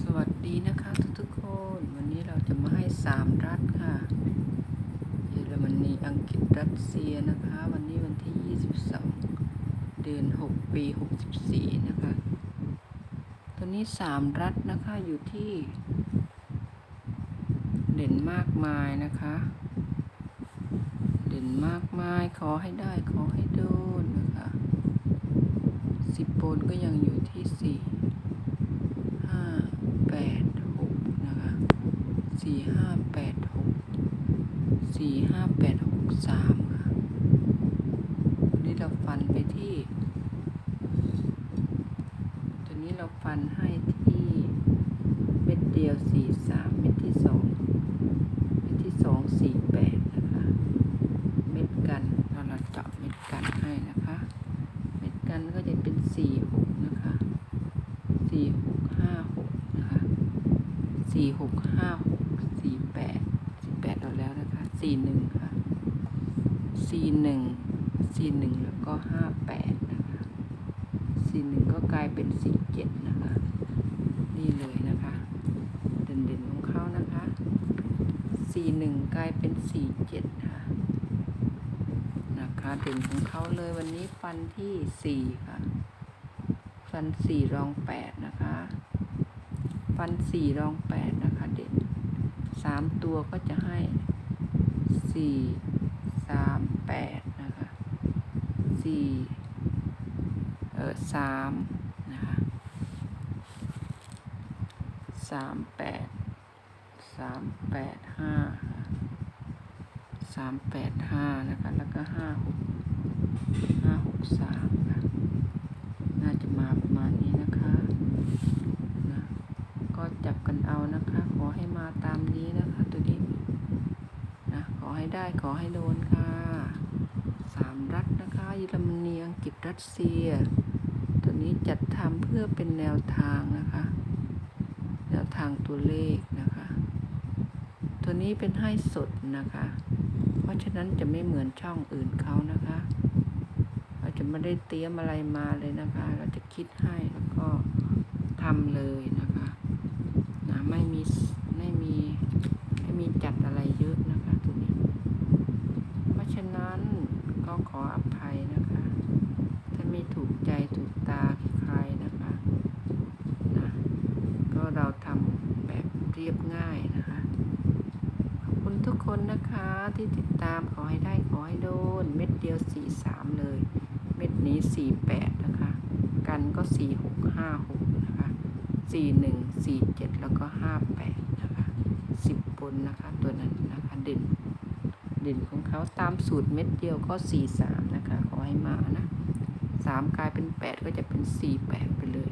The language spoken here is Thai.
สวัสดีนะคะทุกๆคน วันนี้เราจะมาให้สามรัฐค่ะ เยอรมนีอังกฤษรัสเซียนะคะ วันนี้วันที่ 22 เดือน 6 ปี 64 นะคะตัวนี้สามรัฐนะคะอยู่ที่ เด่นมากมายนะคะ เด่นมากมายขอให้ได้ขอให้โดนนะคะสิบโปนก็ยังอยู่ที่สี่ ห้าแปดหกนะคะ สี่ห้าแปดหกสี่ห้าแปดหกสามค่ะวันนี้เราฟันไปที่ตัวนี้เราฟันให้ที่เม็ดเดียวสี่สามเม็ดที่สองเม็ดที่สองสี่แปดนะคะ เม็ดกันเราเราเจาะเม็ดกันให้นะคะ เม็ดกันก็จะเป็นสี่หกนะคะ สี่หกห้าหกนะคะ สี่หกห้าหกสี่แปดสี่แปดเราแล้วนะคะสี่หนึ่งค่ะสี่หนึ่งสี่หนึ่งแล้วก็ห้าแปดนะคะสี่หนึ่งก็กลายเป็นสี่เจ็ดนะคะ นี่เลยนะคะ เด่นเด่นๆของเขานะคะสี่หนึ่งกลายเป็นสี่เจ็ดค่ะนะคะเด่นของเขาเลยวันนี้ฟันที่สี่ค่ะฟันสี่รองแปดนะคะ ฟันสี่รองแปดนะคะเด็ดสามตัวก็จะให้สี่สามแปดนะคะสี่เออสามนะคะสามแปดสามแปดห้าสามแปดห้านะคะ แล้วก็ห้าหกห้าหกสามค่ะ น่าจะมาประมาณนี้นะคะนะก็จับกันเอานะคะ ขอ ให้มาตามนี้นะคะ ตัวนี้นะขอให้ได้ขอให้โดนค่ะสามรัฐนะคะเยอรมนีอังกฤษรัสเซีย ตัวนี้จัดทำเพื่อเป็นแนวทางนะคะ แนวทางตัวเลขนะคะ ตัวนี้เป็นให้สดนะคะ เพราะฉะนั้นจะไม่เหมือนช่องอื่นเขานะคะเราจะไม่ได้เตรียมอะไรมาเลยนะคะ เราจะคิดให้แล้วก็ทำเลยนะคะนะไม่มีไม่มีไม่มีจัดอะไรเยอะนะคะตัวนี้ เพราะฉะนั้นก็ขออภัยนะคะ ถ้าไม่ถูกใจถูกตาใครนะคะนะก็เราทำแบบเรียบง่ายนะคะ ขอบคุณทุก คนนะคะที่ติดตามขอให้ได้ขอให้โดน เม็ดเดียวสี่สามเลย เม็ดนี้สี่แปดนะคะ กันก็สี่หกห้าหกนะคะสี่หนึ่งสี่เจ็ดแล้วก็ห้าแปดนะคะสิบบนนะคะ ตัวนั้นนะคะเด่นเด่นของเขาตามสูตรเม็ดเดียวก็สี่สามนะคะ ขอให้มานะสามกลายเป็นแปดก็จะเป็นสี่แปดไปเลย